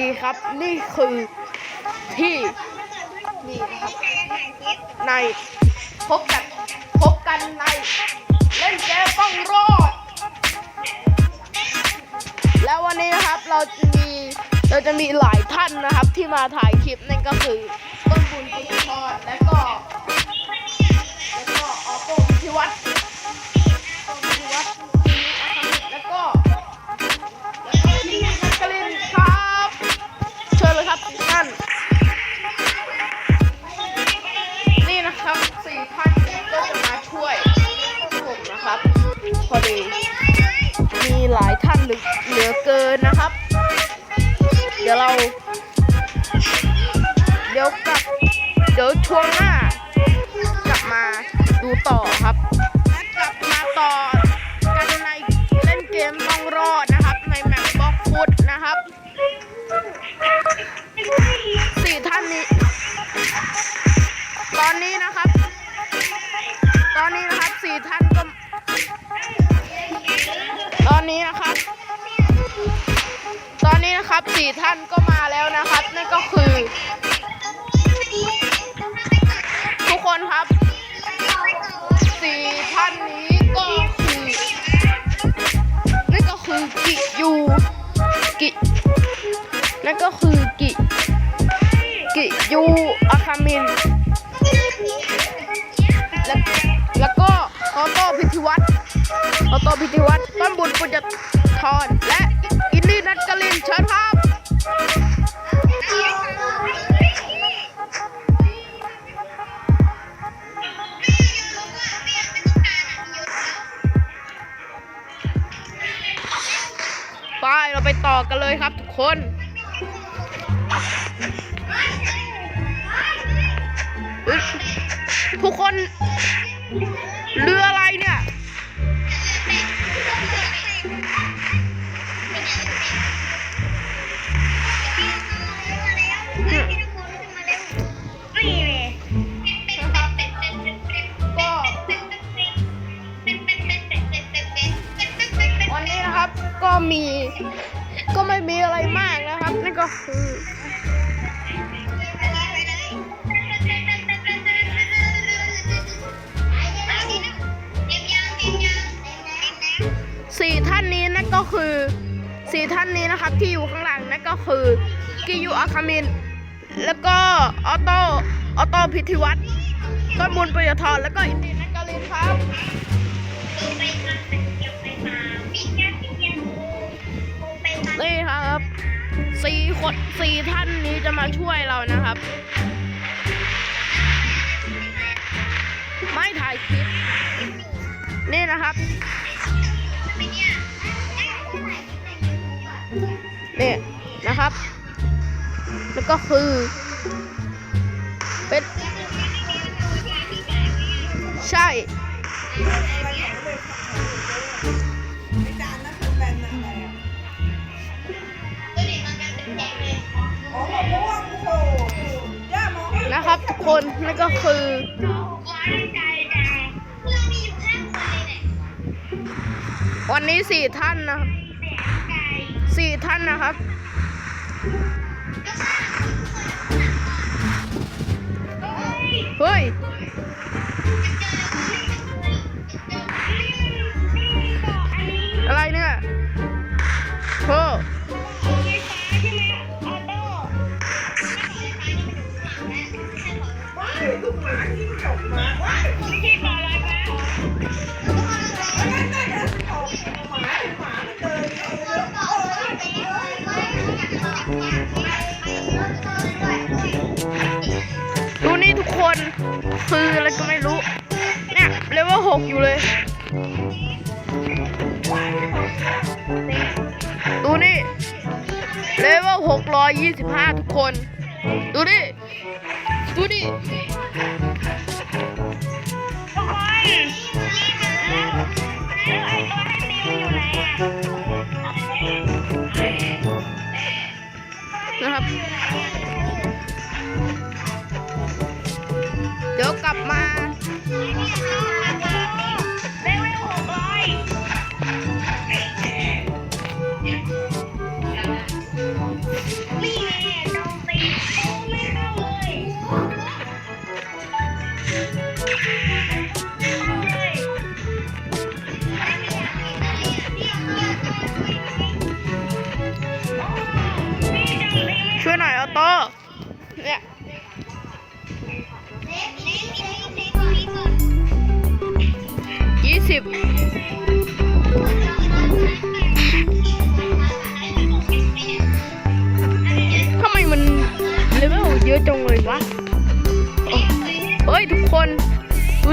ดีครับ นี่คือที่นี่นะครับในพบกันพบกันใน เล่นเกมต้องรอด แล้ววันนี้นะครับเราจะมีเราจะมีหลายท่านนะครับที่มาถ่ายคลิปนั่นก็คือต้นบุญกุศลและก็ ต่อครับ กลับมาต่อกันในเล่นเกมต้องรอดนะครับ ในแมปบล็อกฟุตนะครับสี่ท่านนี้ ตอนนี้นะครับ ตอนนี้นะครับสี่ท่านก็ ตอนนี้นะครับ ตอนนี้นะครับสี่ท่านก็มาแล้วนะครับ นั่นก็คือ ทุกคนครับ สี่ท่านนี้ก็คือนั่นก็คือกิยูกินั่นก็คือกิกิยูอาคามิน และแล้วก็ออโต้พิธีวัฒน์ออโต้พิธีวัฒน์ต้นบุญปุญญทรและอินดี้นัทกลินเชิญครับ เลยครับทุกคนทุกคนเรืออะไรเนี่ย นะครับที่อยู่ข้างหลังนั่นก็คือกิยูอาคามิน แล้วก็ออโต้ออโต้พิธีวัตรต้นบุญปยทรแล้วก็อินดีนักกาลินครับนี่ครับสี่คนสี่ท่านนี้จะมาช่วยเรานะครับ ไม่ถ่ายคลิป นี่นะครับ นี่ยนะครับ แล้วก็คือ เป็น ใช่นะไรอะอ๋อมะม่วงโอ้โหย่ามองไม่เห็นนะครับทุกคนนั่นก็คือวันนี้สี่ท่านนะครับ สี่ท่านนะครับ เฮ้ย คืออะไรก็ไม่รู้ เนี่ยเลเวลหกอยู่เลย ดูนี่เลเวลหกร้อยยี่สิบห้าทุกคน ดูดิดูดินะครับ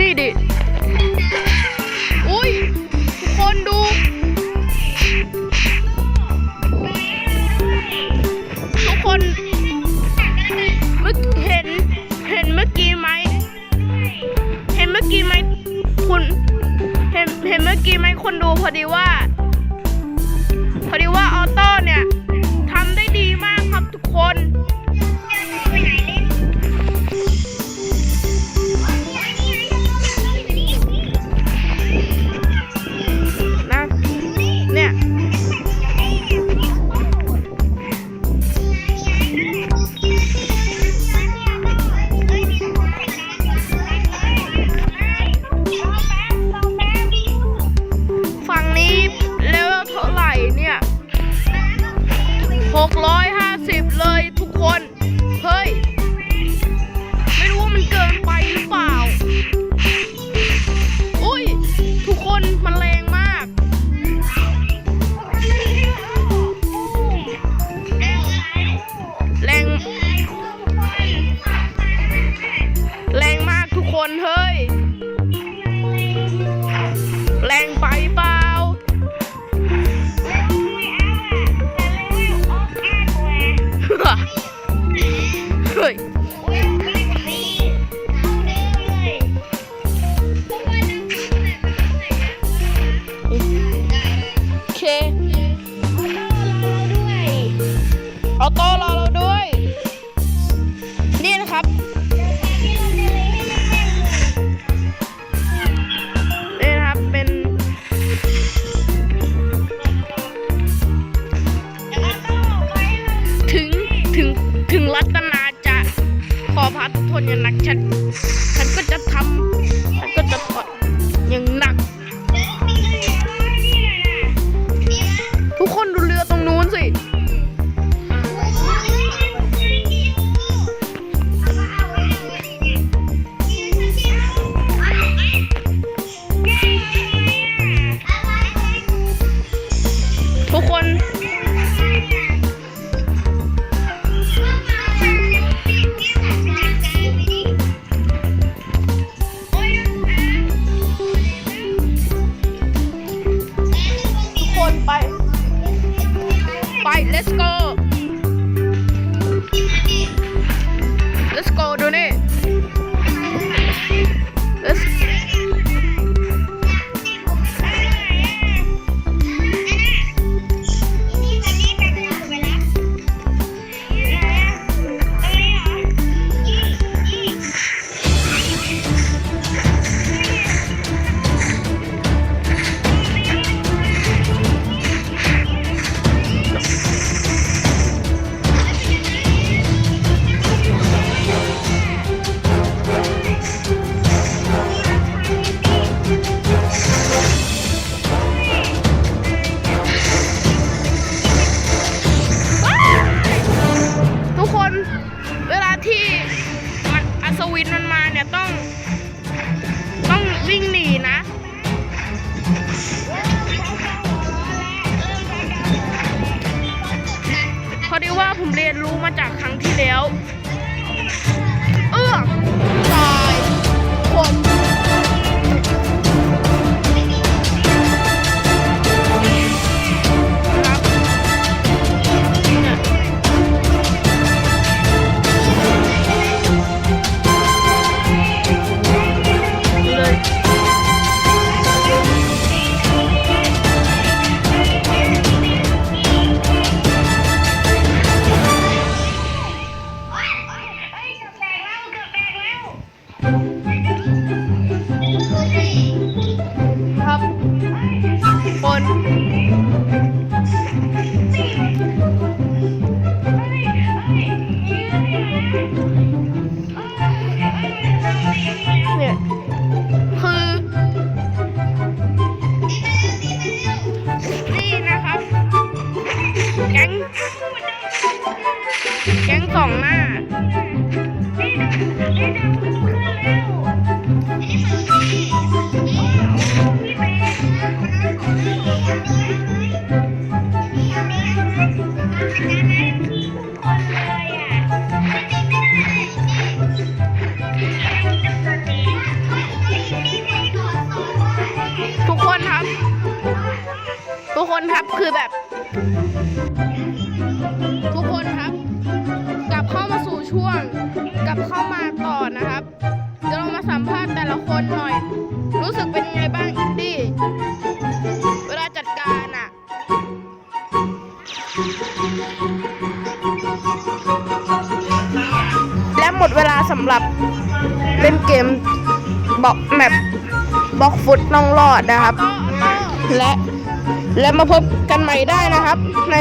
นี่ดิ อุ้ยทุกคนดู ทุกคนเมื่อเห็นเห็นเมื่อกี้ไหม เห็นเมื่อกี้ไหมคุณ เห็นเห็นเมื่อกี้ไหมคุณดูพอดีว่า ควิดมันมาเนี่ยต้อง ต้องวิ่งหนีนะพอดีว่าผมเรียนรู้มาจากครั้งที่แล้ว คนเลยอะไม่ได้ไม่ได้ทุกคนครับ ทุกคนครับคือแบบ ทุกคนครับ กลับเข้ามาสู่ช่วง กลับเข้ามาต่อนะครับเดี๋ยเรามาสัมภาษณ์แต่ละคนหน่อย รู้สึกเป็นยังไงบ้าง สำหรับเล่นเกมบ็อกแมปบล็อกฟุตต้องรอดนะครับ และและมาพบกันใหม่ได้นะครับ ใน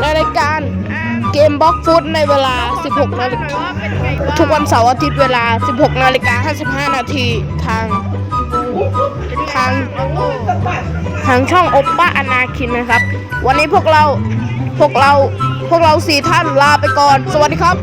ในรายการเกมบล็อกฟุตในเวลา 16นาฬิกาทุกวันเสาร์อาทิตย์เวลา 16นาฬิกา55นาทีทางทางทางช่องโอปป้าอนาคินนะครับ วันนี้พวกเราพวกเราพวกเราสี่ท่านลาไปก่อน สวัสดีครับ